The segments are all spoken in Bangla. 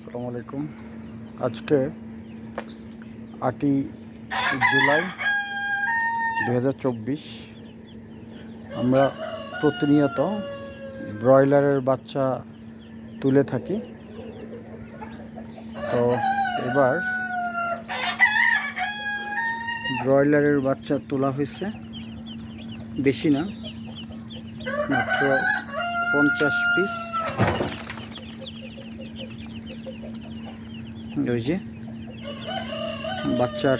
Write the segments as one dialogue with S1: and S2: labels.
S1: আসসালামু আলাইকুম। আজকে আটই জুলাই দু হাজার চব্বিশ আমরা প্রতিনিয়ত ব্রয়লারের বাচ্চা তুলে থাকি। তো এবার ব্রয়লারের বাচ্চা তোলা হয়েছে। বেশি না, মাত্র পঞ্চাশ পিস। ওই যে, বাচ্চার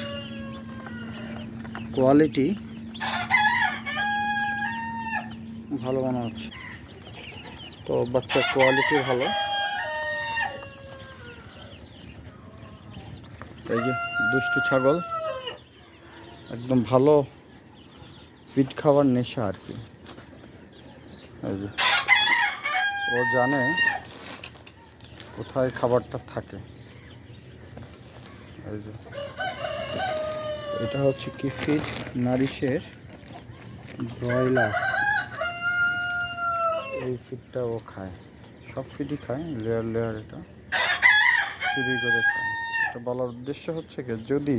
S1: কোয়ালিটি ভালো মনে হচ্ছে। তো বাচ্চার কোয়ালিটি ভালো। এই যে, দুষ্টু ছাগল। একদম ভালো ফিট খাওয়ার নেশা আর কি। যে, ও জানে কোথায় খাবারটা থাকে। এটা হচ্ছে কি ফিট নারিশের ব্রয়লার। এই ফিটটা ও খায়। সব ফিটই খায় লেয়ার লেয়ার এটা। চুরি করে খায়। এটা বলার উদ্দেশ্য হচ্ছে কি, যদি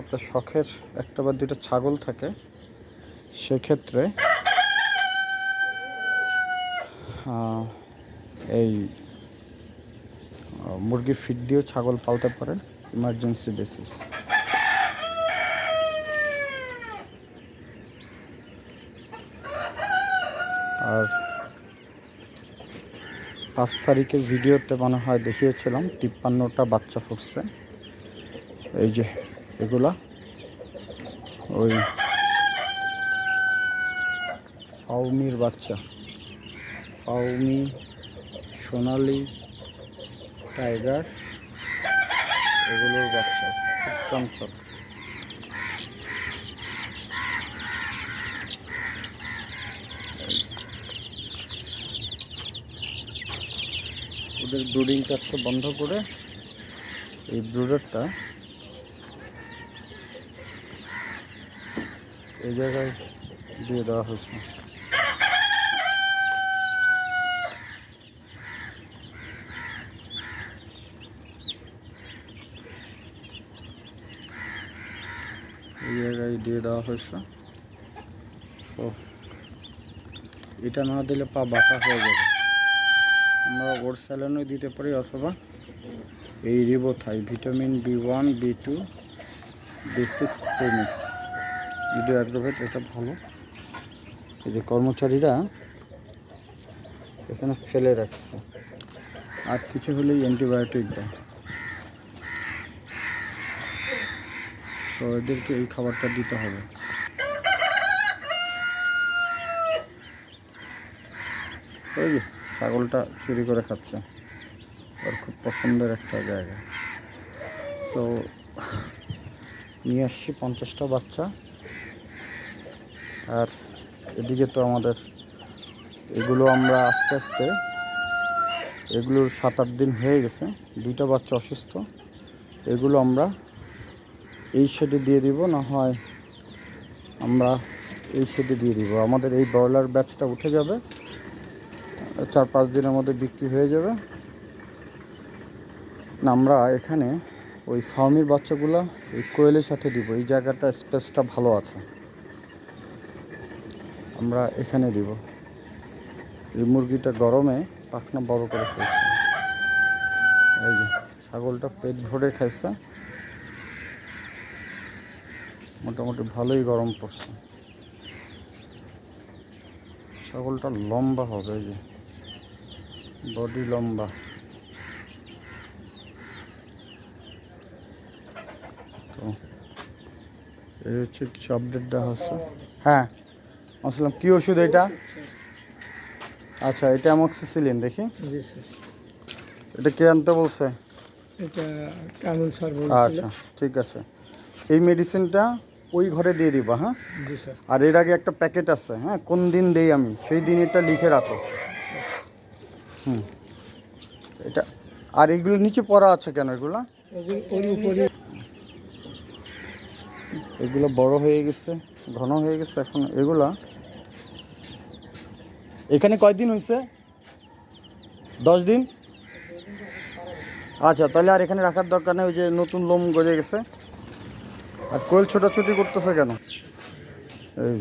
S1: আপনার শখের একটা বা দুটো ছাগল থাকে, সেক্ষেত্রে এই মুরগির ফিড দিয়েও ছাগল পালতে পারেন। ইমার্জেন্সি বেসিস আর পাঁচ তারিখের ভিডিওতে মনে হয় দেখিয়েছিলাম, তিপ্পান্নটা বাচ্চা ফুটছে। এই যে এগুলা, ওই ফাউমির বাচ্চা। ফাউমি, সোনালি টাইগার এগুলোর খুব চঞ্চল। ওদের ব্রুডিং কাজটা বন্ধ করে এই ব্রুডারটা এই জায়গায় দিয়ে দেওয়া হয়েছে। এই জায়গায় দিয়ে দেওয়া হয়েছে। সো এটা না দিলে পা বাঁকা হয়ে যাবে। আমরা ওর স্যালানও দিতে পারি অথবা এই রিবোথাই vitamin B one B two B six premix video agrovet এটা ভালো। এই যে কর্মচারীরা এখানে ফেলে রাখছে। আর কিছু হলেই অ্যান্টিবায়োটিক দেয়। তো এদেরকে এই খাবারটা দিতে হবে। ওই যে, ছাগলটা চুরি করে খাচ্ছে। ওর খুব পছন্দের একটা জায়গা। সো নিয়ে আসছি পঞ্চাশটা বাচ্চা। আর এদিকে তো আমাদের, এগুলো আমরা আস্তে আস্তে, এগুলোর সাত আট দিন হয়ে গেছে। দুইটা বাচ্চা অসুস্থ। এগুলো আমরা এই শেডে দিয়ে দিব, না হয় আমরা এই শেডে দিয়ে দিব। আমাদের এই ব্রয়লার ব্যাচটা উঠে যাবে চার পাঁচ দিনের মধ্যে বিক্রি হয়ে যাবে। না, আমরা এখানে ওই ফার্মির বাচ্চাগুলো এই কোয়েলের সাথে দিব, এই জায়গাটা স্পেসটা ভালো আছে। আমরা এখানে দিব। এই মুরগিটা গরমে পাখনা বড় করে ফেলছে এই যে, ছাগলটা পেট ভরে খাইছে। মোটামুটি ভালোই গরম পড়ছে। ছাগলটা লম্বা হবে যে। বডি লম্বা। তো এই হচ্ছে কিছু আপডেট দেওয়া হচ্ছে। হ্যাঁ আসলাম কী ওষুধ এটা? আচ্ছা এটা অ্যামক্সিসিলিন দেখি।
S2: জি স্যার।
S1: এটা কে আনতে বলছে?
S2: এটা কামুল স্যার বলছিল।
S1: আচ্ছা ঠিক আছে। এই মেডিসিনটা ওই ঘরে দিয়ে দিবা হ্যাঁ?
S2: জি স্যার।
S1: আর এর আগে একটা প্যাকেট আছে হ্যাঁ? কোন দিন দেই আমি? সেই দিন এটা লিখে রাখো। হুম। এটা আর এইগুলো নিচে পড়া আছে কেন এগুলো? এগুলো বড় হয়ে গেছে ঘন হয়ে গেছে এখন এগুলা। এখানে কয়দিন হয়েছে দশ দিন? আচ্ছা তাহলে আর এখানে রাখার দরকার নেই ওই যে নতুন লোম গজে গেছে। আর কোয়েল ছোটাছুটি করতেছে কেন? এই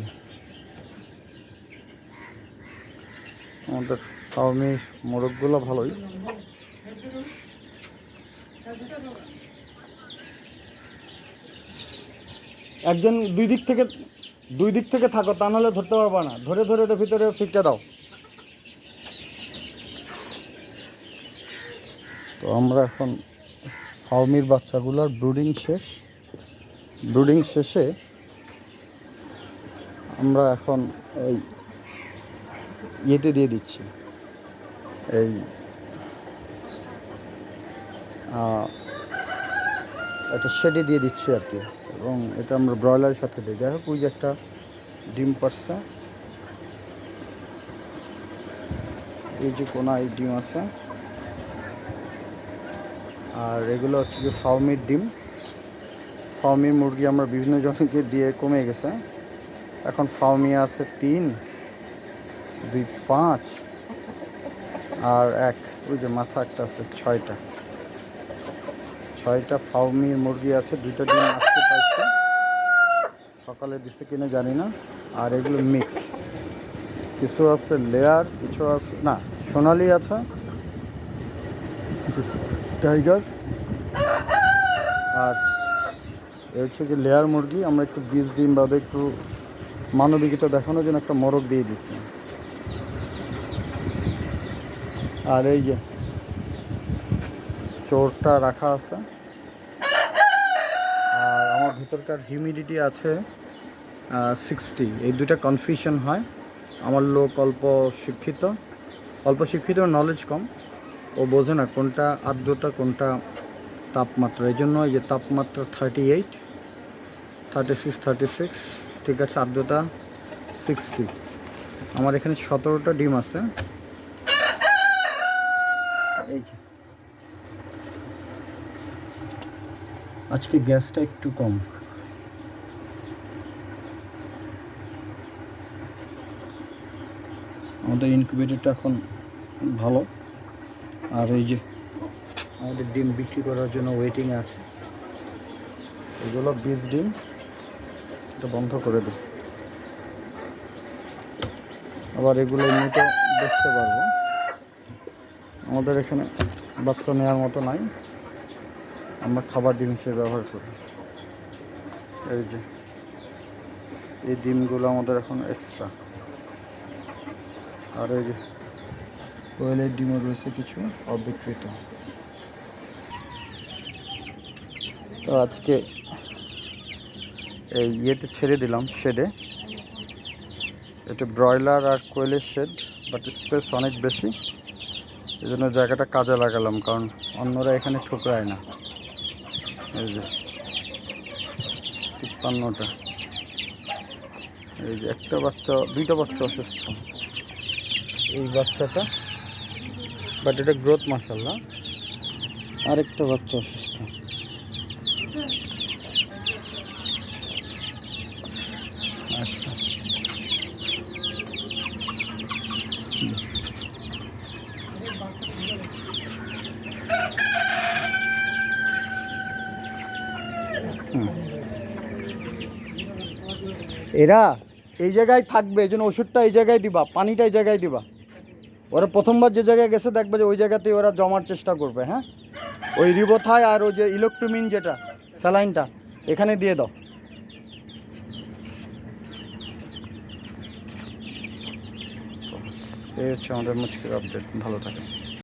S1: আমাদের ফার্মি মোরগগুলো ভালোই। একজন দুই দিক থেকে, দুই দিক থেকে থাকো, তা নাহলে ধরতে পারবা না। ধরে ধরে তো ভিতরে ফিকে দাও। তো আমরা এখন ফাউমির বাচ্চাগুলোর ব্রুডিং শেষ। ব্রুডিং শেষে আমরা এখন এই ইয়েতে দিয়ে দিচ্ছি। এই একটা শেডে দিয়ে দিচ্ছি আর কি। এবং এটা আমরা ব্রয়লারের সাথে দিই। যাই হোক, ওই যে একটা ডিম পারছে। এই যে কোনায় ডিম আছে। আর এগুলো হচ্ছে যে ফার্মির ডিম। ফার্মি মুরগি আমরা বিভিন্ন জনকে দিয়ে কমে গেছে। এখন ফার্মি আছে তিন, দুই পাঁচ, আর এক, ওই যে মাথা একটা আছে ছয়টা। ছয়টা ফার্মির মুরগি আছে, দুইটা ডিম আসতে পাইছে। সকালে দিছে কিনা জানি না, আর এগুলো মিক্সড কিছু আছে লেয়ার কিছু আছে না, সোনালি আছে। টাইগার আর হচ্ছে কি লেয়ার মুরগি, আমরা একটু বীজ, ডিম বাদে একটু মানবিকতা দেখানোর জন্য একটা মরক দিয়ে দিচ্ছি। আর এই যে চোরটা রাখা আছে। আর আমার ভিতরকার হিউমিডিটি আছে সিক্সটি এই দুইটা কনফিউশন হয়। আমার লোক অল্প শিক্ষিত অল্প শিক্ষিত নলেজ কম। ও বোঝে না কোনটা আর্দ্রতা, কোনটা তাপমাত্রা। এই জন্য এই যে তাপমাত্রা thirty eight thirty six thirty six ঠিক আছে, আর্দ্রতা সিক্সটি আমার এখানে সতেরোটা ডিম আছে। এই আজকে গ্যাসটা একটু কম। আমাদের ইনকিউবেটরটা এখন ভালো। আর এই যে আমাদের ডিম বিক্রি করার জন্য ওয়েটিং আছে। এগুলো বীজ ডিম। এটা বন্ধ করে দিই। আবার এগুলো এমনিতে বেচতে পারব। আমাদের এখানে বাচ্চা নেওয়ার মতো নাই। আমরা খাবার ডিম হিসেবে ব্যবহার করি। এই যে, এই ডিমগুলো আমাদের এখন এক্সট্রা আর এই যে, কোয়েলের ডিমও রয়েছে কিছু অবিকৃত তো আজকে এই ইয়েতে ছেড়ে দিলাম শেডে। এটা ব্রয়লার আর কোয়েলের শেড বাট স্পেস অনেক বেশি। এই জন্য জায়গাটা কাজে লাগালাম, কারণ অন্যরা এখানে ঠুকরায় না। এই যে, তিপ্পান্নটা। এই যে একটা বাচ্চা, দুইটা বাচ্চা অসুস্থ। এই বাচ্চাটা বাট এটা গ্রোথ মাসাল্লাহ আরেকটা বাচ্চা অসুস্থ। আচ্ছা। এরা এই জায়গায় থাকবে, এই জন্য ওষুধটা এই জায়গায় দিবা, পানিটা এই জায়গায় দিবা। ওরা প্রথমবার যে জায়গায় গেছে দেখবে যে ওই জায়গাতেই ওরা জমার চেষ্টা করবে হ্যাঁ? ওই রিবোথায় আর ওই যে ইলেকট্রোমিন যেটা, স্যালাইনটা, এখানে দিয়ে দাও। এই হচ্ছে আমাদের মুশকিল আপডেট ভালো থাকে